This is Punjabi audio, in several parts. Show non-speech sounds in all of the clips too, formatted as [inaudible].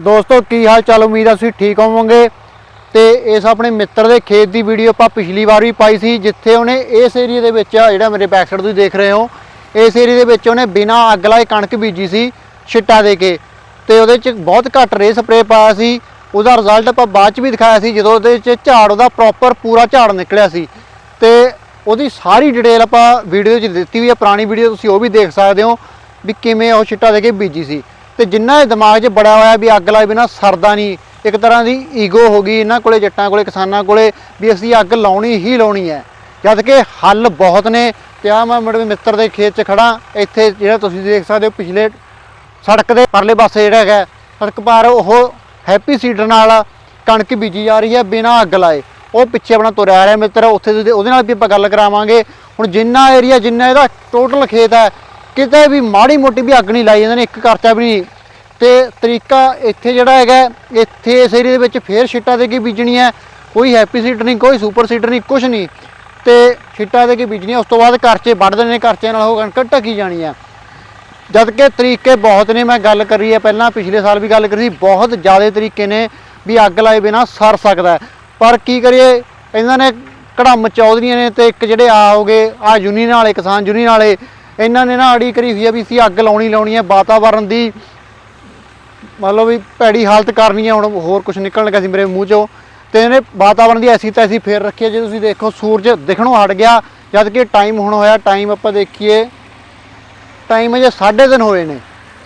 ਦੋਸਤੋ, ਕੀ ਹਾਲ ਚਾਲ? ਉਮੀਦ ਆ ਤੁਸੀਂ ਠੀਕ ਹੋਵੋਗੇ। ਤੇ ਇਸ ਆਪਣੇ ਮਿੱਤਰ ਦੇ ਖੇਤ ਦੀ ਵੀਡੀਓ ਆਪਾਂ ਪਿਛਲੀ ਵਾਰ ਵੀ ਪਾਈ ਸੀ, ਜਿੱਥੇ ਉਹਨੇ ਇਸ ਏਰੀਆ ਦੇ ਵਿੱਚ ਆ, ਜਿਹੜਾ ਮੇਰੇ ਬੈਕ ਸਾਈਡ ਤੁਸੀਂ ਦੇਖ ਰਹੇ ਹੋ, ਇਸ ਏਰੀਆ ਦੇ ਵਿੱਚ ਉਹਨੇ ਬਿਨਾ ਅੱਗ ਲਾਏ ਕਣਕ ਬੀਜੀ ਸੀ ਛਿੱਟਾ ਦੇ ਕੇ। ਤੇ ਉਹਦੇ ਚ ਬਹੁਤ ਘੱਟ ਰੇ ਸਪਰੇ ਪਾਇਆ ਸੀ। ਉਹਦਾ ਰਿਜ਼ਲਟ ਆਪਾਂ ਬਾਅਦ ਚ ਵੀ ਦਿਖਾਇਆ ਸੀ, ਜਦੋਂ ਉਹਦੇ ਚ ਝਾੜ, ਉਹਦਾ ਪ੍ਰੋਪਰ ਪੂਰਾ ਝਾੜ ਨਿਕਲਿਆ ਸੀ। ਤੇ ਉਹਦੀ ਸਾਰੀ ਡਿਟੇਲ ਆਪਾਂ ਵੀਡੀਓ 'ਚ ਦਿੱਤੀ ਹੋਈ ਹੈ ਪੁਰਾਣੀ ਵੀਡੀਓ ਤੁਸੀਂ ਉਹ ਵੀ ਦੇਖ ਸਕਦੇ ਹੋ, ਵੀ ਕਿਵੇਂ ਉਹ ਛਿੱਟਾ ਦੇ ਕੇ ਬੀਜੀ ਸੀ। ਤੇ ਜਿੰਨਾ ਇਹ ਦਿਮਾਗ 'ਚ ਬੜਾ ਹੋਇਆ ਵੀ ਅੱਗ ਲਾਏ ਬਿਨਾ ਸਰਦਾ ਨਹੀਂ, ਇੱਕ ਤਰ੍ਹਾਂ ਦੀ ਈਗੋ ਹੋ ਗਈ ਇਹਨਾਂ ਕੋਲੇ, ਜੱਟਾਂ ਕੋਲੇ, ਕਿਸਾਨਾਂ ਕੋਲੇ, ਵੀ ਅਸੀਂ ਅੱਗ ਲਾਉਣੀ ਹੀ ਲਾਉਣੀ ਹੈ। ਜਦ ਕਿ ਹੱਲ ਬਹੁਤ ਨੇ, ਤੇ ਆ ਮੈਂ ਮੇਰੇ ਮਿੱਤਰ ਦੇ ਖੇਤ 'ਚ ਖੜਾ ਇੱਥੇ ਜਿਹੜਾ ਤੁਸੀਂ ਦੇਖ ਸਕਦੇ ਹੋ ਪਿਛਲੇ ਸੜਕ ਦੇ ਪਰਲੇ ਪਾਸੇ ਜਿਹੜਾ ਹੈਗਾ, ਸੜਕ ਪਾਰ ਉਹ ਹੈਪੀ ਸੀਡਰ ਨਾਲ ਕਣਕ ਬੀਜੀ ਜਾ ਰਹੀ ਹੈ ਬਿਨਾਂ ਅੱਗ ਲਾਏ। ਉਹ ਪਿੱਛੇ ਆਪਣਾ ਤੁਰਿਆ ਰਿਹਾ ਮਿੱਤਰ, ਉੱਥੇ ਤੁਸੀਂ- ਉਹਦੇ ਨਾਲ ਵੀ ਆਪਾਂ ਗੱਲ ਕਰਾਵਾਂਗੇ। ਹੁਣ ਜਿੰਨਾ ਏਰੀਆ ਜਿੰਨਾ ਇਹਦਾ ਟੋਟਲ ਖੇਤ ਹੈ ਕਿਤੇ ਵੀ ਮਾੜੀ ਮੋਟੀ ਵੀ ਅੱਗ ਨਹੀਂ ਲਾਈ ਜਾਂਦੇ ਨੇ, ਇੱਕ ਕਰਚਾ ਵੀ ਨਹੀਂ। ਤੇ ਤਰੀਕਾ ਇੱਥੇ ਜਿਹੜਾ ਹੈਗਾ, ਇੱਥੇ ਇਸ ਏਰੀਆ ਦੇ ਵਿੱਚ ਫੇਰ ਛਿੱਟਾ ਦੇ ਕੇ ਬੀਜਣੀ ਹੈ ਕੋਈ ਹੈਪੀ ਸੀਡਰ ਨਹੀਂ, ਕੋਈ ਸੁਪਰ ਸੀਡਰ ਨਹੀਂ ਕੁਝ ਨਹੀਂ। ਤੇ ਛਿੱਟਾ ਦੇ ਕੇ ਬੀਜਣੀ ਉਸ ਤੋਂ ਬਾਅਦ ਕਰਚੇ ਵੱਢ ਦੇਣੇ ਨੇ ਕਰਚੇ ਨਾਲ ਉਹ ਕਣਕ ਢੱਕੀ ਜਾਣੀ ਹੈ ਜਦ ਕਿ ਤਰੀਕੇ ਬਹੁਤ ਨੇ, ਮੈਂ ਗੱਲ ਕਰੀ ਹੈ, ਪਹਿਲਾਂ ਪਿਛਲੇ ਸਾਲ ਵੀ ਗੱਲ ਕਰੀ ਸੀ, ਬਹੁਤ ਜ਼ਿਆਦਾ ਤਰੀਕੇ ਨੇ ਵੀ ਅੱਗ ਲਾਏ ਬਿਨਾ ਸਰ ਸਕਦਾ ਪਰ ਕੀ ਕਰੀਏ, ਇਹਨਾਂ ਨੇ ਕੜਮ ਚੌਧਰੀਆਂ ਨੇ ਤੇ ਇੱਕ ਜਿਹੜੇ ਆ ਹੋਗੇ ਆ ਯੂਨੀਅਨ ਵਾਲੇ, ਕਿਸਾਨ ਯੂਨੀਅਨ ਵਾਲੇ ਇਹਨਾਂ ਨੇ ਨਾ ਅੜੀ ਕਰੀ ਹੋਈ ਆ ਵੀ ਅਸੀਂ ਅੱਗ ਲਾਉਣੀ ਲਾਉਣੀ ਹੈ ਵਾਤਾਵਰਨ ਦੀ ਮਤਲਬ ਵੀ ਭੈੜੀ ਹਾਲਤ ਕਰਨੀ ਹੈ ਹੁਣ ਹੋਰ ਕੁਝ ਨਿਕਲਣ ਲੱਗਾ ਸੀ ਮੇਰੇ ਮੂੰਹ ਚੋਂ। ਤੇ ਇਹਨੇ ਵਾਤਾਵਰਨ ਦੀ ਐਸੀ ਤੈਸੀ ਫੇਰ ਰੱਖੀ ਹੈ ਜੇ ਤੁਸੀਂ ਦੇਖੋ ਸੂਰਜ ਦਿਖਣੋਂ ਹਟ ਗਿਆ, ਜਦ ਕਿ ਟਾਈਮ ਹੁਣ ਹੋਇਆ ਟਾਈਮ ਆਪਾਂ ਦੇਖੀਏ ਟਾਈਮ ਅਜੇ 3:30 ਹੋਏ ਨੇ।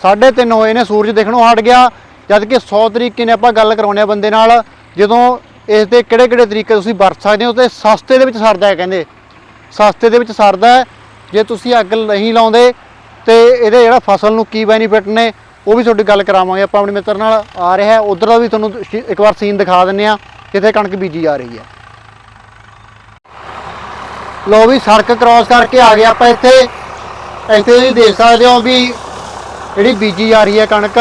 3:30 ਹੋਏ ਨੇ, ਸੂਰਜ ਦੇਖਣੋਂ ਹਟ ਗਿਆ, ਜਦ ਕਿ 100 ਤਰੀਕੇ ਨੇ ਆਪਾਂ ਗੱਲ ਕਰਾਉਂਦੇ ਆ ਬੰਦੇ ਨਾਲ, ਜਦੋਂ ਇਸ ਦੇ ਕਿਹੜੇ ਕਿਹੜੇ ਤਰੀਕੇ ਤੁਸੀਂ ਵਰਤ ਸਕਦੇ ਹੋ, ਤੇ ਸਸਤੇ ਦੇ ਵਿੱਚ ਸਰਦਾ ਹੈ ਕਹਿੰਦੇ। ਸਸਤੇ ਦੇ ਵਿੱਚ ਸਰਦਾ ਹੈ ਜੇ ਤੁਸੀਂ ਅੱਗ ਨਹੀਂ ਲਾਉਂਦੇ ਤੇ ਇਹਦੇ ਜਿਹੜਾ ਫਸਲ ਨੂੰ ਕੀ ਬੈਨੀਫਿਟ ਨੇ, ਉਹ ਵੀ ਤੁਹਾਡੀ ਗੱਲ ਕਰਾਵਾਂਗੇ। ਆਪਾਂ ਆਪਣੇ ਮਿੱਤਰ ਨਾਲ ਆ ਰਿਹਾ ਉਧਰ ਦਾ ਵੀ ਤੁਹਾਨੂੰ ਇੱਕ ਵਾਰ ਸੀਨ ਦਿਖਾ ਦਿੰਨੇ ਆ ਜਿੱਥੇ ਕਣਕ ਬੀਜੀ ਜਾ ਰਹੀ ਹੈ। ਲੋ ਵੀ, ਸੜਕ ਕ੍ਰਾਸ ਕਰਕੇ ਆ ਗਏ ਆਪਾਂ ਇੱਥੇ। ਇੱਥੇ ਤੁਸੀਂ ਦੇਖ ਸਕਦੇ ਹੋ ਵੀ ਜਿਹੜੀ ਬੀਜੀ ਜਾ ਰਹੀ ਹੈ ਕਣਕ।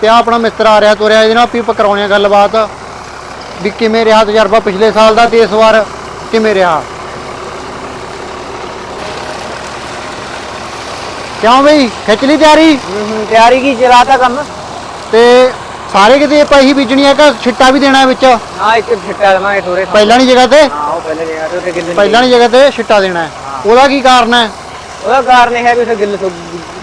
ਤੇ ਆ ਆਪਣਾ ਮਿੱਤਰ ਆ ਰਿਹਾ ਤੁਰਿਆ, ਇਹਦੇ ਨਾਲ ਵੀ ਆਪਾਂ ਕਰਾਉਣੇ ਆ ਗੱਲਬਾਤ ਵੀ ਕਿਵੇਂ ਰਿਹਾ ਤਜਰਬਾ ਪਿਛਲੇ ਸਾਲ ਦਾ ਤੇ ਇਸ ਵਾਰ ਕਿਵੇਂ ਰਿਹਾ। ਕਿਉਂ ਬਈ? ਖਿੱਚ ਲਈ ਤਿਆਰੀ? ਤਿਆਰੀ ਕੀ ਚਲਾਤਾ ਕੰਮ? ਤੇ ਸਾਰੇ ਕਿਤੇ ਇਹੀ ਬੀਜਣੀ ਹੈ ਕਿ ਛਿੱਟਾ ਵੀ ਦੇਣਾ ਹੈ ਵਿੱਚ? ਹਾਂ ਇੱਕ ਫਿੱਟਾ ਦਵਾਂਗੇ ਥੋੜੇ ਪਹਿਲਾਂ ਵਾਲੀ ਜਗ੍ਹਾ ਤੇ? ਹਾਂ ਉਹ ਪਹਿਲੇ ਜਗ੍ਹਾ ਤੇ ਗਿੱਲ ਪਹਿਲਾਂ ਵਾਲੀ ਜਗ੍ਹਾ ਤੇ ਛਿੱਟਾ ਦੇਣਾ ਹੈ। ਉਹਦਾ ਕੀ ਕਾਰਨ ਹੈ? ਉਹਦਾ ਕਾਰਨ ਇਹ ਹੈ ਵੀ ਉੱਥੇ ਗਿੱਲ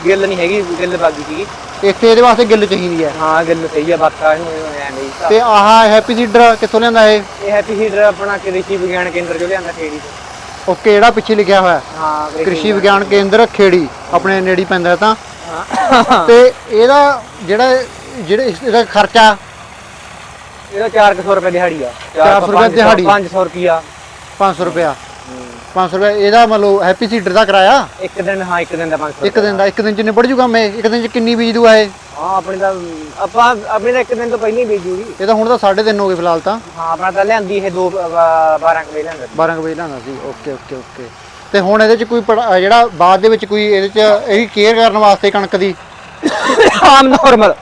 ਗਿੱਲ ਨਹੀਂ ਹੈਗੀ ਗਿੱਲ ਬਾਗੀ ਸੀਗੀ। ਇੱਥੇ ਇਹਦੇ ਵਾਸਤੇ ਗਿੱਲ ਚਾਹੀਦੀ ਹੈ। ਹਾਂ ਗਿੱਲ ਸਹੀ ਆ ਬਾਤਾਂ ਨੂੰ ਐਵੇਂ ਹੀ ਤੇ ਆਹ ਹੈਪੀ ਸੀਡਰ ਕਿੱਥੋਂ ਲਿਆਂਦਾ ਇਹ? ਇਹ ਹੈਪੀ ਹੀਟਰ ਆਪਣਾ ਕ੍ਰਿਸ਼ੀ ਵਿਗਿਆਨ ਕੇਂਦਰ ਜੋ ਲਿਆਂਦਾ ਖੇੜੀ ਤੋਂ। ਓਕੇ ਜਿਹੜਾ ਪਿੱਛੇ ਲਿਖਿਆ ਹੋਇਆ ਹੈ, ਹਾਂ ਕ੍ਰਿਸ਼ੀ ਵਿਗਿਆਨ ਕੇਂਦਰ ਖੇੜੀ ਆਪਣੇ ਨੇੜੇ ਹੀ ਪੈਂਦਾ ਹੈ ਤਾਂ। ਹਾਂ। ਤੇ ਇਹਦਾ ਜਿਹੜਾ ਜਿਹੜੇ ਇਸ- ਇਹਦਾ ਖਰਚਾ? ਇਹਦਾ 400 ਰੁਪਏ ਦਿਹਾੜੀ ਆ। 400 ਰੁਪਏ ਦਿਹਾੜੀ। 500 ਰੁਪਿਆ 500 ਰੁਪਿਆ 500 ਰੁਪਏ ਇਹਦਾ ਮਤਲਬ ਹੈਪੀ ਸੀਡਰ ਦਾ ਕਿਰਾਇਆ? ਇੱਕ ਦਿਨ ਹਾਂ ਇੱਕ ਦਿਨ ਦਾ 500 ਇੱਕ ਦਿਨ ਦਾ ਇੱਕ ਦਿਨ ਚ ਨਿਬੜ ਜੂ ਕੰਮ ਇਹ ਇੱਕ ਦਿਨ ਚ ਕਿੰਨੀ ਬੀਜ ਦੂਆ ਇਹ? ਹਾਂ ਆਪਣੀ ਤਾਂ ਆਪਾਂ ਆਪਣੀ ਤਾਂ ਇੱਕ ਦਿਨ ਤੋਂ ਪਹਿਲਾਂ ਹੀ ਬੀਜੂਗੀ ਇਹ ਤਾਂ ਹੁਣ ਤਾਂ 3.5 ਹੋ ਗਏ ਫਿਲਹਾਲ ਤਾਂ। ਹਾਂ ਆਪਣਾ ਤਾਂ ਲਿਆਂਦੀ ਇਹ 2 12 ਕਵੇ ਲਿਆਂਦਾ 12 ਕੁ ਵਜੇ ਲਾਣਾ ਸੀ। Okay okay okay. ਤੇ ਹੁਣ ਇਹਦੇ ਚ ਕੋਈ ਪੜਾ- ਅਹ ਜਿਹੜਾ ਬਾਅਦ ਦੇ ਵਿੱਚ ਕੋਈ ਇਹਦੇ ਚ ਇਹਦੀ ਕੇਅਰ ਕਰਨ ਵਾਸਤੇ ਕਣਕ ਦੀ? ਆਮ ਨਾਰਮਲ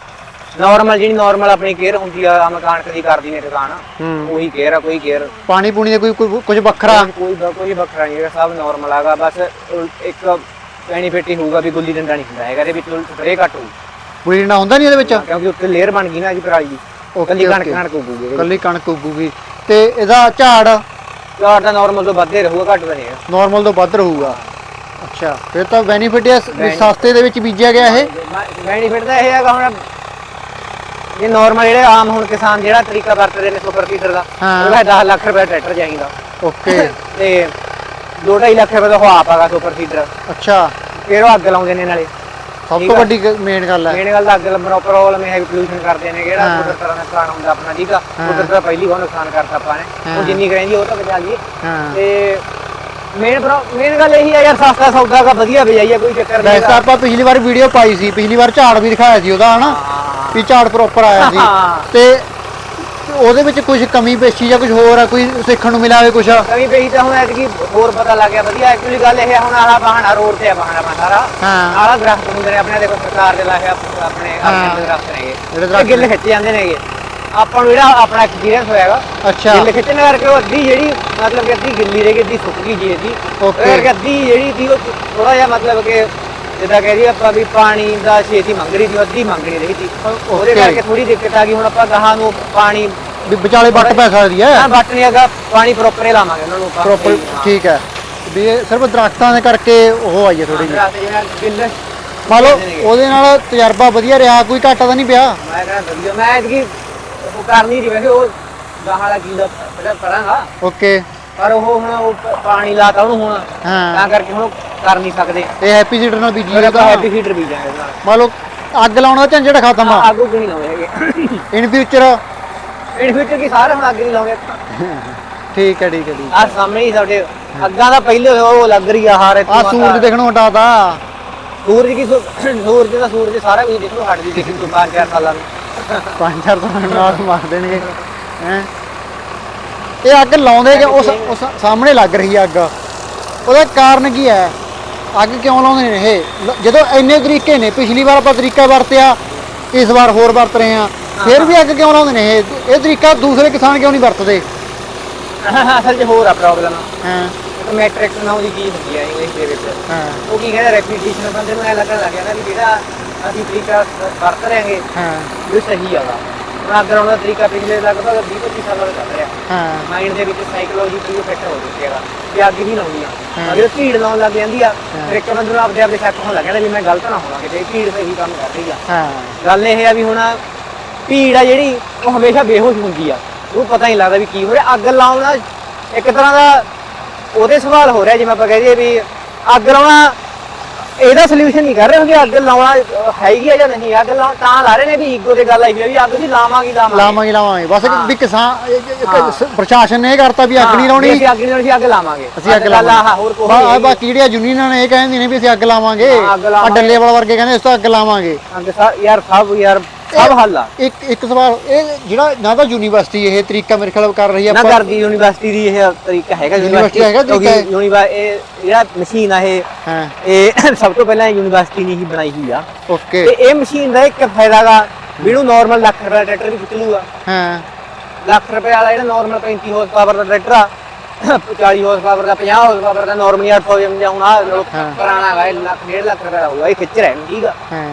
ਨਾਰਮਲ ਜਿਹੜੀ ਨਾਰਮਲ ਆਪਣੀ ਕੇਅਰ ਹੁੰਦੀ ਆ ਆਮ ਕਣਕ ਦੀ ਕਰਦੀ ਨੇ ਦੁਕਾਨ। ਹੂੰ। ਉਹੀ ਕੇਅਰ ਆ ਕੋਈ ਕੇਅਰ ਪਾਣੀ ਪੂਣੀ ਦਾ ਕੋਈ ਕੋਈ- ਕੁਝ ਵੱਖਰਾ? ਕੋਈ ਬ- ਕੋਈ ਵੱਖਰਾ ਨਹੀਂ ਹੈਗਾ ਸਭ ਨਾਰਮਲ ਆਗਾ ਬਸ ਉਲ- ਇੱਕ ਬੈਨੀਫਿਟ ਹੀ ਹੋਊਗਾ ਵੀ ਗੁੱਲੀ ਡੰਡਾ ਨਹੀਂ ਹੁੰਦਾ ਹੈਗਾ ਇਹਦੇ ਵਿੱਚ ਸਪਰੇ ਘੱਟ ਹੋਊ। ਪੂਰੀ ਨਾ ਹੁੰਦਾ ਨਹੀਂ ਇਹਦੇ ਵਿੱਚ? ਕਿਉਂਕਿ ਉੱਤੇ ਲੇਅਰ ਬਣ ਗਈ ਨਾ ਜੀ ਪਰਾਲੀ ਦੀ। ਕੱਲੀ ਕਣਕ ਓਕੇ। ਕਣਕ ਉੱਗੂਗੀ ਕੱਲੀ ਕਣਕ ਉੱਗੂਗੀ। ਤੇ ਇਹਦਾ ਝਾੜ। ਝਾੜ ਤਾਂ ਨਾਰਮਲ ਤੋਂ ਵੱਧੇ ਰਹੂਗਾ ਘੱਟ ਤਾਂ ਨਹੀਂ ਹੈਗਾ। ਨਾਰਮਲ ਤੋਂ ਵੱਧ ਰਹੂਗਾ। ਅੱਛਾ ਫਿਰ ਤਾਂ ਬੈਨੀਫਿਟ ਹੈ ਸ- ਵੀ Benefit। ਸਸਤੇ ਦੇ ਵਿੱਚ ਬੀਜਿਆ ਗਿਆ ਇਹ? ਬੈਨੀਫਿਟ ਤਾਂ ਇਹ ਹੈਗਾ ਹੁਣ। ਇਹ ਨਾਰਮਲ ਜਿਹੜੇ ਆਮ ਹੁਣ ਕਿਸਾਨ ਜਿਹੜਾ ਤਰੀਕਾ ਵਰਤਦੇ ਨੇ ਸੁਪਰ ਸੀਡਰ ਦਾ ਹਾਂ। ਉਹਦਾ 10 ਲੱਖ ਰੁਪਏ ਟਰੈਕਟਰ ਚਾਹੀਦਾ ਓਕੇ। ਤੇ 2.5 ਲੱਖ ਰੁਪਏ ਦਾ ਹਵਾਪ ਆਗਾ ਸੁਪਰ ਸੀਡਰ। ਅੱਛਾ। ਫਿਰ ਉਹ ਅੱਗ ਲਾਉਂਦੇ ਨੇ ਨਾਲੇ। ਸਭ ਤੋਂ। ਵੱਡੀ ਮੇਨ ਗੱਲ ਹੈ ਮੇਨ ਗੱਲ ਤਾਂ ਅੱਗ ਲੱਭਣਾ ਪ੍ਰੋਬਲਮ ਇਹ ਹੈ ਪੋਲੂਸ਼ਨ ਕਰਦੇ ਨੇ ਕਿਹੜਾ। ਕੁਦਰਤ ਦਾ ਨੁਕਸਾਨ ਹੁੰਦਾ ਆਪਣਾ ਠੀਕ ਆ। ਕੁਦਰਤ ਦਾ ਪਹਿਲੀ ਬਹੁਤ ਨੁਕਸਾਨ ਕਰਤਾ ਆਪਾਂ ਨੇ। ਉਹ ਜਿੰਨੀ ਕਰਾਂਦੀ ਉਹ ਤਾਂ ਬਚਾ ਲਈਏ ਤੇ ਮੇਨ ਮੇਨ ਗੱਲ ਇਹੀ ਆ ਯਾਰ ਸਸਤਾ ਸੌਦਾ ਦਾ ਵਧੀਆ ਬਜਾਈਏ ਕੋਈ ਚੱਕਰ ਨਹੀਂ ਵੈਸੇ ਆਪਾਂ ਪਿਛਲੀ ਵਾਰ ਵੀਡੀਓ ਪਾਈ ਸੀ ਪਿਛਲੀ ਵਾਰ ਝਾੜ ਵੀ ਦਿਖਾਇਆ ਸੀ ਉਹਦਾ ਹਨਾ। ਵੀ ਝਾੜ ਪ੍ਰੋਪਰ ਆਇਆ ਸੀ। ਤੇ ਉਹਦੇ ਵਿੱਚ ਕੁਝ ਕਮੀ ਪੇਸ਼ੀ ਜਾਂ ਕੁਝ ਹੋਰ ਆ ਕੋਈ ਸਿੱਖਣ ਨੂੰ ਮਿਲਿਆ ਹੋਵੇ ਕੁਝ ਕਵੀ ਪਈ ਤਾਂ ਹੁਣ ਐਤਕੀ ਹੋਰ ਪਤਾ ਲੱਗ ਗਿਆ ਵਧੀਆ। ਐਕਚੁਅਲੀ ਗੱਲ ਇਹ ਆ ਹੁਣ ਆਲਾ ਬਹਾਨਾ ਰੋਡ ਤੇ ਆ ਬਹਾਨਾ ਆਪਣਾ ਸਾਰਾ। ਹਾਂ। ਆਲਾ ਦਰਖਤ ਹੁੰਦੇ ਨੇ ਆਪਣੇ ਦੇਖੋ ਸਰਕਾਰ ਦੇ ਲਾਏ ਆਪ- ਆਪਣੇ ਹਾਂ। ਆਪਣੇ ਦਰਖਤ ਨੇਗੇ ਜਿਹੜੇ ਇਹ ਦਰਖਤ ਗਿੱਲ ਖਿੱਚ ਜਾਂਦੇ ਨੇਗੇ ਆਪਾਂ ਨੂੰ ਜਿਹੜਾ ਆਪਣਾ ਐਕਸਪੀਰੀਅੰਸ ਹੋਇਆਗਾ ਅੱਛਾ। ਗਿੱਲ ਖਿੱਚਣ ਕਰਕੇ ਉਹ ਅੱਧੀ ਜਿਹੜੀ ਮਤਲਬ ਕਿ ਅੱਧੀ ਗਿੱਲੀ ਰਹਿ ਗਈ ਅੱਧੀ ਸੁੱਕ ਗਈ ਜੀ ਇਹਦੀ। Okay. ਕਰਕੇ ਅੱਧੀ ਜਿਹੜੀ ਸੀ ਉਹ ਥੋੜਾ ਜਿਹਾ ਮਤਲਬ ਕਿ ਜਿੱਦਾਂ ਕਹਿ ਰਹੀ ਆਪਾਂ ਵੀ ਪਾਣੀ ਦਾ ਛੇਤੀ ਮੰਗ ਰਹੀ ਸੀ ਅੱਧੀ ਮੰਗ ਨਹੀਂ ਰਹੀ ਸੀ। ਉਹਦੇ. ਕਰਕੇ ਥੋੜੀ ਦਿੱਕਤ ਆ ਗਈ ਹੁਣ ਆਪਾਂ ਗਾਹਾਂ ਨੂੰ ਪਾਣੀ ਵੀ ਵਿਚਾਲੇ ਵੱਟ ਪੈ ਸਕਦੀ ਹੈ? ਨਾ ਵੱਟ ਨਹੀਂ ਹੈਗਾ ਪਾਣੀ ਪ੍ਰੋਪਰ ਹੀ ਲਾਵਾਂਗੇ ਉਹਨਾਂ ਨੂੰ ਪ੍ਰੋਪਰ ਹਾਂ। ਠੀਕ ਹੈ। ਵੀ ਇਹ ਸਿਰਫ ਦਰਖਤਾਂ ਦੇ ਕਰਕੇ ਉਹ ਆਈ ਹੈ ਥੋੜੀ ਜਿਹੀ। ਮੰਨ ਲਓ ਉਹਦੇ ਨਾਲ ਤਜਰਬਾ ਵਧੀਆ ਰਿਹਾ ਕੋਈ ਘਾਟਾ ਤਾਂ ਨਹੀਂ ਪਿਆ? ਮੈਂ ਕਹਿੰਦਾ ਵਧੀਆ ਮੈਂ ਐਤਕੀ ਉਹ ਕਰ ਨਹੀਂ ਰਹੀ ਵੈਸੇ ਉਹ ਗਾਹਾਂ ਵਾਲਾ ਕੀੜਾ ਪਹਿਲਾਂ ਕਰਾਂਗਾ। ਓਕੇ ਪਰ ਉਹ ਹੁਣ ਪਾਣੀ ਲਾਤਾ ਉਹਨੂੰ ਹੁਣ ਹਾਂ। ਤਾਂ ਕਰਕੇ ਹੁਣ ਕਰ ਨਹੀਂ ਸਕਦੇ। ਇਹ ਹੈਪੀ ਸੀਡਰ ਨਾਲ ਬੀਜੀ ਤਾਂ। ਤਾਂ ਹੈਪੀ ਫੀਡਰ ਵੀ ਜਾਏਗਾ ਮੰਨ ਲਓ ਅੱਗ ਲਾਉਣ ਦਾ ਝੰਜਟ ਖਤਮ ਆ। ਆਗੂ ਨਹੀਂ ਲਾਉਂਦੇ ਹੈਗੇ। ਇਨ ਫਿਊਚਰ ਇਨ ਫਿਊਚਰ ਕੀ ਸਾਰੇ ਹੁਣ ਅੱਗ ਨਹੀਂ ਲਾਉਂਦੇ ਠੀਕ ਹੈ ਠੀਕ ਹੈ ਆ ਸਾਹਮਣੇ ਹੀ ਸਾਡੇ ਅੱਗਾਂ ਦਾ ਪਹਿਲੇ ਉਹ ਲੱਗ ਰਹੀ ਆ ਹਾਰੇ ਆ ਸੂਰਜ ਦੇਖਣੋਂ ਹਟਾਤਾ। ਸੂਰਜ ਕੀ ਸੂ- ਸੂਰਜ ਦਾ ਸੂਰਜ ਸਾਰਾ ਕੁਝ ਦੇਖੋ ਹਟਦੀ ਦੇਖੀ ਤੋਂ ਬਾਅਦ ਚਾਰ ਸਾਲਾਂ ਨੂੰ ਪੰਜ ਚਾਰ ਸੌ ਨਾਲ ਮਾਰ ਦੇਣਗੇ। ਹੈ? ਇਹ ਅੱਗ ਲਾਉਂਦੇ ਕਿ ਉਸ ਉਸ ਸਾਹਮਣੇ ਲੱਗ ਰਹੀ ਹੈ ਅੱਗ। ਉਹਦਾ ਕਾਰਨ ਕੀ ਹੈ? ਅੱਗ ਕਿਉਂ ਲਾਉਂਦੇ ਨੇ ਇਹ? ਜਦੋਂ ਇੰਨੇ ਤਰੀਕੇ ਨੇ ਪਿਛਲੀ ਵਾਰ ਆਪਾਂ ਤਰੀਕਾ ਵਰਤਿਆ ਇਸ ਵਾਰ ਹੋਰ ਵਰਤ ਰਹੇ ਆ ਫਿਰ ਵੀ ਅੱਗ ਕਿਉਂ ਲਾਉਂਦੇ ਨੇ ਇਹ? ਇਹ ਤਰੀਕਾ ਦੂਸਰੇ ਕਿਸਾਨ ਕਿਉਂ ਨਹੀਂ ਵਰਤਦੇ? ਅਸਲ 'ਚ ਹੋਰ ਆ ਪ੍ਰੋਬਲਮ ਹਾਂ। ਇੱਕ ਮੈਟ੍ਰਿਕਸ ਨਾਮ ਦੀ ਚੀਜ਼ ਹੁੰਦੀ ਹੈ ਇੰਗਲਿਸ਼ ਦੇ ਵਿੱਚ। ਹਾਂ। ਉਹ ਕੀ ਕਹਿੰਦਾ ਰੈਪੀਟੀਸ਼ਨ ਬੰਦੇ ਨੂੰ ਐ ਲੱਗਣ ਲੱਗ ਗਿਆ ਨਾ ਵੀ ਜਿਹੜਾ ਅਸੀਂ ਤਰੀਕਾ ਵਰਤ ਰਹੇ ਹਾਂ। ਇਹ ਸਹੀ ਹੈਗਾ ਹੁਣ ਅੱਗ ਲਾਉਣ ਦਾ ਤਰੀਕਾ ਪਿਛਲੇ ਲਗਭਗ 20 25 ਸਾਲਾਂ ਤੋਂ ਚੱਲ ਰਿਹਾ। ਹਾਂ। ਮਾਈਂਡ ਦੇ ਵਿੱਚ ਸਾਈਕੋਲੋਜੀ ਪੂਰੀ ਫਿੱਟ ਹੋ ਚੁੱਕੀ ਹੈਗਾ ਵੀ ਅੱਗ ਹੀ ਲਾਉਣੀ ਆ। ਹਾਂ। ਅਗਰ ਭੀੜ ਲਾਉਣ ਲੱਗ ਜਾਂਦੀ ਆ। ਹਾਂ। ਫਿਰ ਇੱਕ ਬੰਦੇ ਨੂੰ ਆਪਦੇ ਆਪਦੇ ਸ਼ੱਕ ਹੋਣ ਲੱਗ ਜਾਂਦਾ ਵੀ ਮੈਂ ਗਲਤ ਨਾ ਹੋਵਾਂ ਕਿਤੇ ਭੀੜ ਸਹੀ ਕੰਮ ਕਰ ਰਹੀ ਆ। ਹਾਂ। ਗੱਲ ਇਹ ਆ ਵੀ ਹੁਣ ਭੀੜ ਆ ਜਿਹੜੀ ਉਹ ਹਮੇਸ਼ਾ ਬੇਹੋਸ਼ ਹੁੰਦੀ ਆ। ਉਹ ਪਤਾ ਨਹੀਂ ਲੱਗਦਾ ਵੀ ਕੀ ਹੋ ਰਿਹਾ। ਅੱਗ ਲਾਉਣਾ ਇੱਕ ਤਰ੍ਹਾਂ ਦਾ ਉਹਦੇ ਸਵਾਲ ਹੋ ਰਿਹਾ ਜਿਵੇਂ ਆਪਾਂ ਕਹਦੇ ਵੀ ਅੱਗ ਲਾਉਣਾ ਇਹਦਾ ਸੋਲੂਸ਼ਨ ਨਹੀਂ ਕਰ ਰਹੇ ਹੁੰਦੇ ਅੱਗ ਲਾਉਣਾ ਹੈਗੀ ਆ ਜਾਂ ਨਹੀਂ ਅੱਗ ਲਾਉਣ ਤਾਂ ਲਾ ਰਹੇ ਨੇ ਵੀ ਈਗੋ ਤੇ ਗੱਲ ਆਈ ਵੀ ਅੱਗ ਅਸੀਂ ਲਾਵਾਂਗੇ ਲਾਵਾਂਗੇ। ਲਾਵਾਂਗੇ ਲਾਵਾਂਗੇ। ਬਸ। ਵੀ ਕਿਸਾਨ ਪ੍ਰਸ਼ਾਸਨ ਨੇ ਇਹ ਕਰਤਾ ਵੀ ਅੱਗ ਨਹੀਂ ਵੀ ਲਾਉਣੀ। ਅਸੀਂ ਅੱਗ ਨਹੀਂ ਲਾਉਣੀ ਅੱਗ ਲਾਵਾਂਗੇ। ਅਸੀਂ ਅੱਗ ਲਾਵਾਂਗੇ। ਹੋਰ ਕੋਈ ਬਾਕੀ ਜਿਹੜੀਆਂ ਯੂਨੀਅਨਾਂ ਨੇ ਇਹ ਕਹਿੰਦੇ ਨੇ ਵੀ ਅਸੀਂ ਅੱਗ ਲਾਵਾਂਗੇ। ਆ ਲਾਵਾਂਗੇ। ਡੱਲੇ ਵਾਲਾ ਵਰਗੇ ਕਹਿੰਦੇ ਇਸ ਤੋਂ ਅੱਗ ਲਾਵਾਂਗੇ। ਯਾਰ ਸਭ ਯਾਰ ਸਭ ਹੱਲ ਆ। ਇੱਕ ਇੱਕ ਸਵਾਲ ਇਹ ਜਿਹੜਾ ਨਾ ਤਾਂ ਯੂਨੀਵਰਸਿਟੀ ਇਹ ਤਰੀਕਾ ਮੇਰੇ ਖਿਆਲ ਕਰ ਰਹੀ ਹੈ ਨਾ ਕਰਦੀ ਯੂਨੀਵਰਸਿਟੀ ਦੀ ਇਹ ਤਰੀਕਾ ਹੈਗਾ ਯੂਨੀਵਰਸਿਟੀ ਹੈਗਾ ਤਰੀਕਾ? ਯੂਨੀਵਰ ਇਹ ਜਿਹੜਾ ਮਸ਼ੀਨ ਆ ਇਹ ਹਾਂ। ਇਹ [coughs] ਸਭ ਤੋਂ ਪਹਿਲਾਂ ਯੂਨੀਵਰਸਿਟੀ ਨੇ ਹੀ ਬਣਾਈ ਹੋਈ ਆ। ਓਕੇ। ਤੇ ਇਹ ਮਸ਼ੀਨ ਦਾ ਇੱਕ ਫਾਇਦਾ ਗਾ ਵੀ ਇਹਨੂੰ ਨਾਰਮਲ ਲੱਖ ਰੁਪਏ ਦਾ ਟਰੈਕਟਰ ਵੀ ਖਿੱਚ ਲੂਗਾ ਹਾਂ। ਲੱਖ ਰੁਪਏ ਵਾਲਾ ਜਿਹੜਾ ਨਾਰਮਲ 35 ਹਾਰਸ ਪਾਵਰ ਦਾ ਟਰੈਕਟਰ ਆ 40 ਹਾਰਸ ਪਾਵਰ ਦਾ 50 ਹਾਰਸ ਪਾਵਰ ਦਾ ਨਾਰਮਲ 800 ਜਾਂ ਹੁਣ ਆ ਹਾਂ। ਪੁਰਾਣਾ ਇਹ ਲੱਖ ਡੇਢ ਲੱਖ ਰੁਪਏ ਦਾ ਹੋਊਗਾ ਇਹ ਖਿੱਚ ਰਿਹਾ ਠੀਕ ਆ। ਹਾਂ।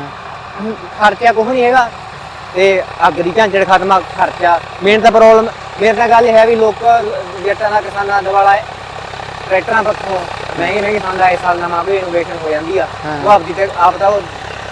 ਖਰਚਾ ਕੁਝ ਨਹੀਂ ਹੈਗਾ। ਤੇ ਅੱਗ ਦੀ ਝਾਂਜੜ ਖਤਮ ਖਰਚਾ। ਮੇਨ ਤਾਂ ਪ੍ਰੋਬਲਮ ਮੇਰੇ ਨਾਲ ਗੱਲ ਇਹ ਹੈ ਵੀ ਲੋਕ ਜੱਟਾਂ ਦਾ ਕਿਸਾਨਾਂ ਦਾ ਵਾਲਾ ਟਰੈਕਟਰਾਂ ਪੱਖੋਂ ਮਹਿੰਗੇ ਮਹਿੰਗੇ ਸੰਦ ਇਸ ਸਾਲ ਨਵਾਂ ਵੀ ਇਨੋਵੇਸ਼ਨ ਹੋ ਜਾਂਦੀ ਆ। ਉਹ ਆਪਦੀ ਤੇ ਆਪ ਤਾਂ ਉਹ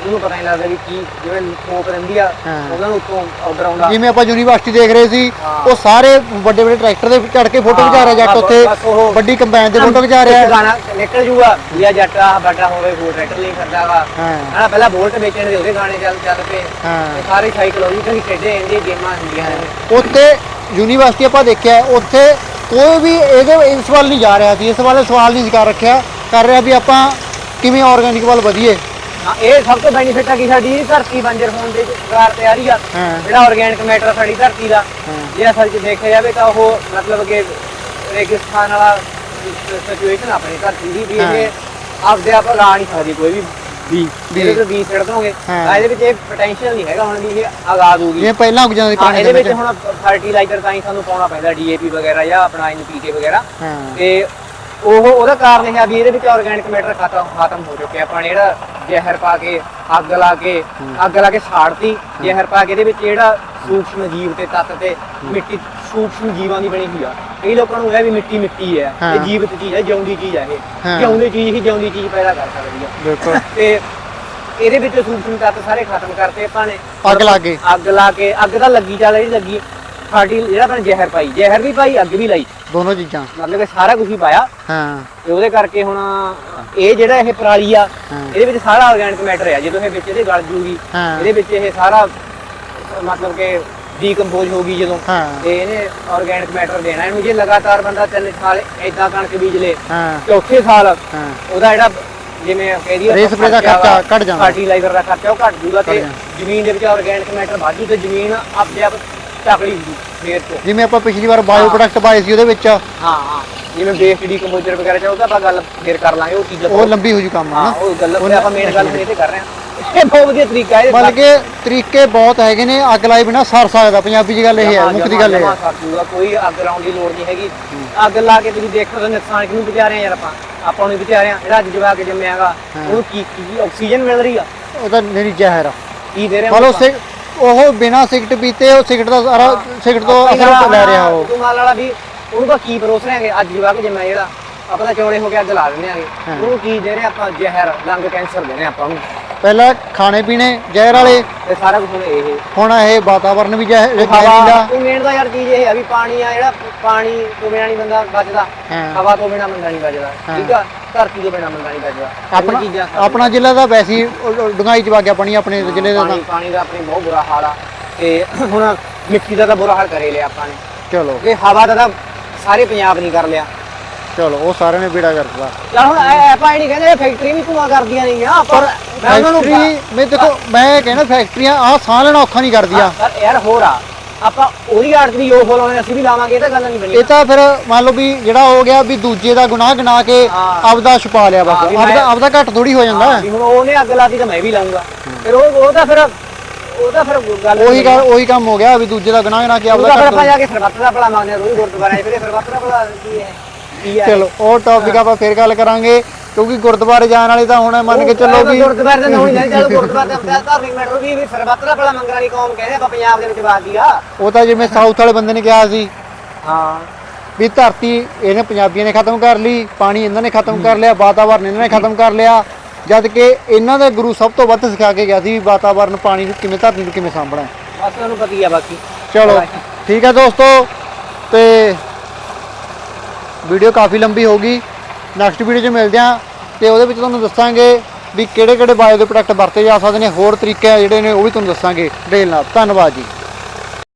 ਉਹਨੂੰ ਪਤਾ ਨਹੀਂ ਲੱਗਦਾ ਵੀ ਕੀ ਜਿਵੇਂ ਕੋਪ ਰਹਿੰਦੀ ਆ ਹਾਂ। ਉਹਨਾਂ ਨੂੰ ਉੱਤੋਂ ਆਰਡਰ ਆਉਂਦਾ ਜਿਵੇਂ ਆਪਾਂ ਯੂਨੀਵਰਸਿਟੀ ਦੇਖ ਰਹੇ ਸੀ ਹਾਂ। ਉਹ ਸਾਰੇ ਵੱਡੇ ਵੱਡੇ ਟਰੈਕਟਰ ਦੇ ਚੜ ਕੇ ਫੋਟੋ ਹਾਂ, ਖਿਚਾ ਰਿਹਾ ਜੱਟ ਬਸ- ਉੱਥੇ ਬਸ ਉਹ- ਵੱਡੀ ਕੰਬਾਈਨ ਦੇ ਫੋਟੋ ਖਿਚਾ ਰਿਹਾ। ਗਾਣਾ ਨਿਕਲ ਜੂਗਾ ਵੀ ਆ ਜੱਟ ਆ ਵੱਡਾ ਹੋਵੇ ਫੂਡ ਟਰੈਕਟਰ ਲਈ ਕਰਦਾ ਵਾ। ਹਾਂ। ਪਹਿਲਾਂ ਬੋਲਟ ਵੇਚਣ ਦੇ ਉਹਦੇ ਗਾਣੇ ਚੱਲ ਚੱਲ ਪਏ। ਹਾਂ। ਤੇ ਸਾਰੇ ਸਾਈਕਲੋਜੀਕਲ ਖੇਡੇ ਇੰਦੀ ਗੇਮਾਂ ਹੁੰਦੀਆਂ ਨੇ। ਉੱਥੇ ਯੂਨੀਵਰਸਿਟੀ ਆਪਾਂ ਦੇਖਿਆ ਉੱਥੇ ਕੋਈ ਵੀ ਇਹਦੇ ਇਸ ਵੱਲ ਨਹੀਂ ਜਾ ਰਿਹਾ ਸੀ ਇਸ ਵੱਲ ਸਵਾਲ ਨਹੀਂ ਕਰ ਰੱਖਿਆ। ਕਰ ਰਿਹਾ ਵੀ ਆਪਾਂ ਕਿਵੇਂ ਆਰਗੈਨਿਕ ਵੱਲ ਵਧੀਏ। ਹਾਂ ਇਹ ਸਭ ਤੋਂ ਬੈਨੀਫਿਟ ਆ ਕਿ ਸਾਡੀ ਧਰਤੀ ਬੰਜਰ ਹੋਣ ਦੇ ਵਿਚਕਾਰ ਤੇ ਆ ਰਹੀ ਆ ਹਾਂ ਜਿਹੜਾ ਆਰਗੈਨਿਕ ਮੈਟਰ ਸਾਡੀ ਧਰਤੀ ਦਾ ਹਾਂ। ਜੇ ਅਸਲ 'ਚ ਦੇਖਿਆ ਜਾਵੇ ਤਾਂ ਉਹ ਮਤਲਬ ਕਿ ਰੇਗਿਸਤਾਨ ਵਾਲਾ ਸਿਚੁਏਸ਼ਨ ਆਪਣੀ ਧਰਤੀ ਦੀ ਵੀ। ਇਹ ਆਪਦੇ ਆਪ ਲਾ ਨਹੀਂ ਸਕਦੀ ਕੋਈ ਵੀ ਵੀ ਬੀ। ਇਹਦੇ ਤੋਂ ਬੀਜ ਛੱਡ ਦੋਗੇ ਹਾਂ। ਤਾਂ ਇਹਦੇ ਵਿੱਚ ਇਹ ਪੋਟੈਂਸ਼ੀਅਲ ਨਹੀਂ ਹੈਗਾ ਹੁਣ ਵੀ ਇਹ ਆਜ਼ਾਦ ਹੋਊਗੀ ਜਿਵੇਂ ਪਹਿਲਾਂ ਉਗ ਜਾਂਦੇ ਹਾਂ ਪੁਰਾਣੇ ਇਹਦੇ ਵਿੱਚ। ਹੁਣ ਫਰਟੀਲਾਈਜ਼ਰ ਤਾਂ ਹੀ ਸਾਨੂੰ ਪਾਉਣਾ ਪੈਂਦਾ ਡੀਏਪੀ ਵਗੈਰਾ ਜਾਂ ਆਪਣਾ ਐਨਪੀਕੇ ਵਗੈਰਾ ਹਾਂ ਤੇ ਉਹ ਉਹਦਾ ਕਾਰਨ ਇਹ ਆ ਵੀ ਇਹਦੇ ਵਿੱਚ ਆਰਗੈਨਿਕ ਮੈਟਰ ਖਤਮ ਖਤਮ ਹੋ ਚੁੱਕਿਆ। ਆਪਾਂ ਨੇ ਜਿਹੜਾ ਜ਼ਹਿਰ ਪਾ ਕੇ ਅੱਗ ਲਾ ਕੇ ਅੱਗ ਲਾ ਕੇ ਸਾੜਤੀ ਜ਼ਹਿਰ ਪਾ ਕੇ ਇਹਦੇ ਵਿੱਚ ਜਿਹੜਾ ਸੂਖਸ਼ਮ ਜੀਵ ਤੇ ਤੱਤ ਤੇ ਮਿੱਟੀ ਸੂਖਸ਼ਮ ਜੀਵਾਂ ਦੀ ਬਣੀ ਹੋਈ ਆ। ਕਈ ਲੋਕਾਂ ਨੂੰ ਇਹ ਵੀ ਮਿੱਟੀ ਮਿੱਟੀ ਹੈ। ਇਹ ਜੀਵਤ ਚੀਜ਼ ਹੈ ਜਿਉਂਦੀ ਚੀਜ਼ ਹੈ। ਇਹ। ਜਿਉਂਦੀ ਚੀਜ਼ ਹੀ ਜਿਉਂਦੀ ਚੀਜ਼ ਪੈਦਾ ਕਰ ਸਕਦੀ ਹੈ ਬਿਲਕੁਲ। [laughs] ਤੇ ਇਹਦੇ ਵਿੱਚ ਸੂਖਸ਼ਮ ਤੱਤ ਸਾਰੇ ਖਤਮ ਕਰਤੇ ਆਪਾਂ ਨੇ। ਅੱਗ ਲਾ ਕੇ। ਅੱਗ ਲਾ ਕੇ ਅੱਗ ਤਾਂ ਲੱਗੀ ਚੱਲ ਰਹੀ ਲੱਗੀ। ਸਾਡੀ ਜਿਹੜਾ ਆਪਾਂ ਜ਼ਹਿਰ ਪਾਈ ਜ਼ਹਿਰ ਵੀ ਪਾਈ ਅੱਗ ਵੀ ਲਾਈ। ਦੋਨੋਂ ਚੀਜ਼ਾਂ। ਮਤਲਬ ਕਿ ਸਾਰਾ ਕੁਝ ਹੀ ਪਾਇਆ। ਹਾਂ। ਤੇ ਉਹਦੇ ਕਰਕੇ ਹੁਣ ਇਹ ਜਿਹੜਾ ਇਹ ਪਰਾਲੀ ਆ ਹਾਂ। ਇਹਦੇ ਵਿੱਚ ਸਾਰਾ ਆਰਗੈਨਿਕ ਮੈਟਰ ਆ। ਜਦੋਂ ਇਹ ਵਿੱਚ ਇਹਦੇ ਗਲ ਜੂਗੀ ਹਾਂ। ਇਹਦੇ ਵਿੱਚ ਇਹ ਸਾਰਾ ਮਤਲਬ ਕਿ ਡੀਕੰਪੋਜ਼ ਹੋਗੀ ਜਦੋਂ। ਹਾਂ। ਤੇ ਇਹਨੇ ਆਰਗੈਨਿਕ ਮੈਟਰ ਦੇਣਾ। ਇਹਨੂੰ ਜੇ ਲਗਾਤਾਰ ਬੰਦਾ ਤਿੰਨ ਸਾਲ ਇਦਾਂ ਕਣਕ ਬੀਜ ਲੇ ਹਾਂ। ਚੌਥੇ ਸਾਲ ਹਾਂ। ਉਹਦਾ ਜਿਹੜਾ ਜਿਵੇਂ ਕਹਿ ਦਈਏ Ray spray ਦਾ ਖਰਚਾ ਘੱਟ ਜਾਂਦਾ। ਫਰਟੀਲਾਈਜ਼ਰ ਦਾ ਖਰਚਾ ਉਹ ਘਟ ਜੂਗਾ ਤੇ। ਜ਼ਮੀਨ ਦੇ ਵਿੱਚ ਆਰਗੈਨਿਕ ਮੈਟਰ ਵਾਧੂ ਤੇ ਜ਼ਮੀਨ ਆਪਦੇ ਆਪ ਤਕੜੀ ਹੋਊਗੀ ਫੇਰ ਤੋਂ। ਜਿਵੇਂ ਆਪਾਂ ਪਿਛਲੀ ਵਾਰ ਬਾਇਓ ਪ੍ਰੋਡਕਟ ਪਾਏ ਸੀ ਉਹਦੇ ਵਿੱਚ। ਹਾਂ ਹਾਂ। ਜਿਵੇਂ ਬੇਸਡ ਡੀਕੰਪੋਜ਼ਰ ਵਗੈਰਾ ਚ ਉਹਦਾ ਆਪਾਂ ਗੱਲ ਫੇਰ ਕਰ ਲਾਂਗੇ ਉਹ ਚੀਜ਼ਾਂ ਉਹ ਲੰਬੀ ਹੋ ਜੂ ਕੰਮ ਹਾਂ ਹਨਾ ਉਹ ਗੱਲ ਉਹ ਆਪਾਂ ਮੇਨ ਗੱਲ ਹੁਣ ਇਹ ਤੇ ਕਰ ਰਹੇ ਹਾਂ। ਇਹ ਬਹੁਤ ਵਧੀਆ ਤਰੀਕਾ ਹੈ ਮਤਲਬ ਕਿ ਤਰੀਕੇ ਬਹੁਤ ਹੈਗੇ ਨੇ ਅੱਗ ਲਾਏ ਬਿਨਾ ਸਰ ਸਕਦਾ ਪੰਜਾਬੀ ਦੀ ਗੱਲ ਇਹ ਹੈ ਮੁੱਖ ਦੀ ਗੱਲ ਇਹ ਹੈ। ਕੋਈ ਅੱਗ ਲਾਉਣ ਦੀ ਲੋੜ ਨਹੀਂ ਹੈਗੀ। ਅੱਗ ਲਾ ਕੇ ਤੁਸੀਂ ਦੇਖੋ ਤਾਂ ਨੁਕਸਾਨ ਕਿਹਨੂੰ ਬਚਾ ਰਹੇ ਆ ਯਾਰ ਆਪਾਂ। ਆਪਾਂ ਨੂੰ ਬਚਾ ਰਹੇ ਆ ਜਿਹੜਾ ਅੱਜ ਜਵਾ ਕੇ ਜੰਮਿਆਗਾ ਉਹਨੂੰ ਕੀ ਕੀ ਆਕਸੀਜਨ ਮਿਲ ਰਹੀ ਆ? ਉਹ ਤਾਂ ਮੇਰੀ ਜ਼ਹਿਰ ਆ। ਕੀ ਦੇ ਰਹੇ ਮੰਨ ਲਓ ਸਿਗ ਉਹ ਬਿਨਾ ਸਿਗਰਟ ਪੀਤੇ ਉਹ ਸਿਗਰਟ ਦਾ ਸਾਰਾ ਸਿਗਰਟ ਤੋਂ ਅਸਰ ਲੈ ਰਿਹਾ ਉਹ। ਵਾਲਾ ਵੀ ਉਹਨੂੰ ਤਾਂ ਕੀ ਪਰੋਸ ਰਹੇ ਅੱਜ ਜਵਾ ਕੇ ਜੰਮਿਆ ਜਿਹੜਾ ਆਪਾਂ ਤਾਂ ਚੌੜੇ ਹੋ ਕੇ ਅੱਗ ਲਾ ਦਿੰਦੇ ਆਗੇ। ਉਹਨੂੰ ਕੀ ਦੇ ਰਹੇ ਆਪਾਂ? ਜ਼ਹਿਰ ਲੰਗ ਕੈਂਸਰ ਦੇ ਰਹੇ ਆਪਾਂ ਉਹਨੂੰ। ਪਹਿਲਾਂ ਖਾਣੇ ਪੀਣੇ ਜ਼ਹਿਰ ਵਾਲੇ। ਤੇ ਸਾਰਾ ਕੁਝ ਇਹ। ਹੁਣ ਇਹ ਵਾਤਾਵਰਨ ਵੀ ਜ਼ਹਿਰ ਹਵਾ ਕੋਈ ਮੇਨ ਤਾਂ ਯਾਰ ਚੀਜ਼ ਇਹ ਹੈ ਵੀ ਪਾਣੀ ਆ ਜਿਹੜਾ ਪਾਣੀ ਤੋਂ ਬਿਨਾਂ ਨਹੀਂ ਬੰਦਾ ਬਚਦਾ। ਹਵਾ ਤੋਂ ਬਿਨਾਂ ਬੰਦਾ ਨਹੀਂ ਬਚਦਾ। ਠੀਕ ਆ? ਧਰਤੀ ਤੋਂ ਬਿਨਾਂ ਬੰਦਾ ਨਹੀਂ ਬਚਦਾ ਇਹ ਆਪਣਾ ਚੀਜ਼ਾਂ ਆਪਣਾ ਜ਼ਿਲ੍ਹਾ ਦਾ ਵੈਸੇ ਡੂੰਘਾਈ ਚ ਵਗ ਗਿਆ ਪਾਣੀ ਆਪਣੇ ਜ਼ਿਲ੍ਹੇ ਦਾ ਤਾਂ। ਪਾਣੀ ਪਾਣੀ ਦਾ ਆਪਣੇ ਬਹੁਤ ਬੁਰਾ ਹਾਲ ਆ। ਤੇ ਹੁਣ ਮਿੱਟੀ ਦਾ ਤਾਂ ਬੁਰਾ ਹਾਲ ਕਰੇ ਲਿਆ ਆਪਾਂ ਨੇ। ਚਲੋ। ਇਹ ਹਵਾ ਦਾ ਤਾਂ ਸਾਰੇ ਪੰਜਾਬ ਨਹੀਂ ਕਰ ਲਿਆ। ਚਲੋ ਉਹ ਸਾਰਿਆਂ ਨੇ ਬੇੜਾ ਕਰਤਾ ਯਾਰ ਹੁਣ ਇਹ ਆਪਾਂ ਇਹ ਨਹੀਂ ਕਹਿੰਦੇ ਫੈਕਟਰੀ ਵੀ ਧੂਆਂ ਕਰਦੀਆਂ ਨਹੀਂ ਆ ਪਰ ਮੈਂ ਉਹਨਾਂ ਨੂੰ ਫੈਕਟਰੀ ਮੈਂ ਦੇਖੋ ਮੈਂ ਕਹਿੰਦਾ ਫੈਕਟਰੀਆਂ ਆ ਸਾਹ ਲੈਣਾ ਔਖਾ ਨਹੀਂ ਕਰਦੀਆਂ। ਯਾਰ ਹੋਰ ਆ। ਆਪਾਂ ਉਹਦੀ ਆੜਤ ਦੀ ਯੋਗ ਲਾਉਣੇ ਅਸੀਂ ਵੀ ਲਾਵਾਂਗੇ ਇਹ ਤਾਂ ਗੱਲ ਨਹੀਂ ਬਣੀ। ਇਹ ਤਾਂ ਫਿਰ ਮੰਨ ਲਓ ਵੀ ਜਿਹੜਾ ਹੋ ਗਿਆ ਵੀ ਦੂਜੇ ਦਾ ਗੁਨਾਹ ਗਨਾ ਕੇ। ਆਪਦਾ ਛੁਪਾ ਲਿਆ ਬਸ ਵੀ ਆਪਦਾ ਆਪਦਾ ਘੱਟ ਥੋੜੀ ਹੋ ਜਾਂਦਾ। ਵੀ ਹੁਣ ਉਹਨੇ ਅੱਗ ਲਾਤੀ ਤਾਂ ਮੈਂ ਵੀ ਲਾਉਂਗਾ ਫਿਰ ਉਹ ਉਹ ਤਾਂ ਫਿਰ ਉਹ ਤਾਂ ਫਿਰ ਗੱਲ ਉਹੀ ਗੱਲ ਉਹੀ ਕੰਮ ਹੋ ਗਿਆ ਵੀ ਦੂਜੇ ਦਾ ਗੁਨਾਹ ਗਨਾ ਕੇ ਆਪਦਾ ਘੱਟ ਆਪਾਂ ਜਾ ਕੇ ਸਰਬੱਤ ਦਾ ਭਲਾ ਮੰਗਦੇ ਰੋਜ਼ ਗੁਰਦੁਆਰੇ ਫਿਰ ਸਰਬੱਤ ਦਾ ਭਲਾ ਕੀ ਹੈ? ਚਲੋ ਉਹ ਟੌਪਿਕ ਆਪਾਂ ਫੇਰ ਗੱਲ ਕਰਾਂਗੇ। ਕਿਉਂਕਿ ਗੁਰਦੁਆਰੇ ਜਾਣ ਵਾਲੇ ਤਾਂ ਹੁਣ ਮੰਨ ਕੇ ਚੱਲੋ ਵੀ ਗੁਰਦੁਆਰੇ ਦਾ ਨਹੀਂ ਨਹੀਂ ਚੱਲ ਗੁਰਦੁਆਰੇ ਦਾ ਆਪਣਾ ਧਾਰਮਿਕ ਮੈਟਰ ਵੀ ਵੀ ਸਰਬੱਤ ਦਾ ਭਲਾ ਮੰਗਣ ਵਾਲੀ ਕੌਮ ਕਹਿੰਦੇ ਆਪਾਂ ਪੰਜਾਬ ਦੇ ਵਿੱਚ ਬਾਦੀ ਆ। ਉਹ ਤਾਂ ਜਿਵੇਂ ਸਾਊਥ ਵਾਲੇ ਬੰਦੇ ਨੇ ਕਿਹਾ ਸੀ। ਹਾਂ। ਵੀ ਧਰਤੀ ਇਹਨੇ ਪੰਜਾਬੀਆਂ ਨੇ ਖਤਮ ਕਰ ਲਈ ਪਾਣੀ ਇਹਨਾਂ ਨੇ ਖਤਮ ਕਰ ਲਿਆ ਵਾਤਾਵਰਨ ਇਹਨਾਂ ਨੇ ਖਤਮ ਕਰ ਲਿਆ। ਜਦ ਕਿ ਇਹਨਾਂ ਦਾ ਗੁਰੂ ਸਭ ਤੋਂ ਵੱਧ ਸਿਖਾ ਕੇ ਗਿਆ ਸੀ ਵੀ ਵਾਤਾਵਰਨ ਪਾਣੀ ਨੂੰ ਕਿਵੇਂ ਧਰਤੀ ਨੂੰ ਕਿਵੇਂ ਸਾਂਭਣਾ। ਹੈ। ਬਸ ਤੁਹਾਨੂੰ ਪਤਾ ਹੀ ਆ ਬਾਕੀ। ਚਲੋ ਠੀਕ ਹੈ ਦੋਸਤੋ ਤੇ ਵੀਡੀਓ ਕਾਫੀ ਲੰਬੀ ਹੋ ਗਈ। ਨੈਕਸਟ ਵੀਡੀਓ 'ਚ ਮਿਲਦੇ ਹਾਂ ਤੇ ਉਹਦੇ ਵਿੱਚ ਤੁਹਾਨੂੰ ਦੱਸਾਂਗੇ ਵੀ ਕਿਹੜੇ ਕਿਹੜੇ ਬਾਇਓ ਦੇ ਪ੍ਰੋਡਕਟ ਵਰਤੇ ਜਾ ਸਕਦੇ ਨੇ, ਹੋਰ ਤਰੀਕੇ ਆ ਜਿਹੜੇ ਨੇ ਉਹ ਵੀ ਤੁਹਾਨੂੰ ਦੱਸਾਂਗੇ। ਡੇਲ ਨਾਲ। ਧੰਨਵਾਦ ਜੀ।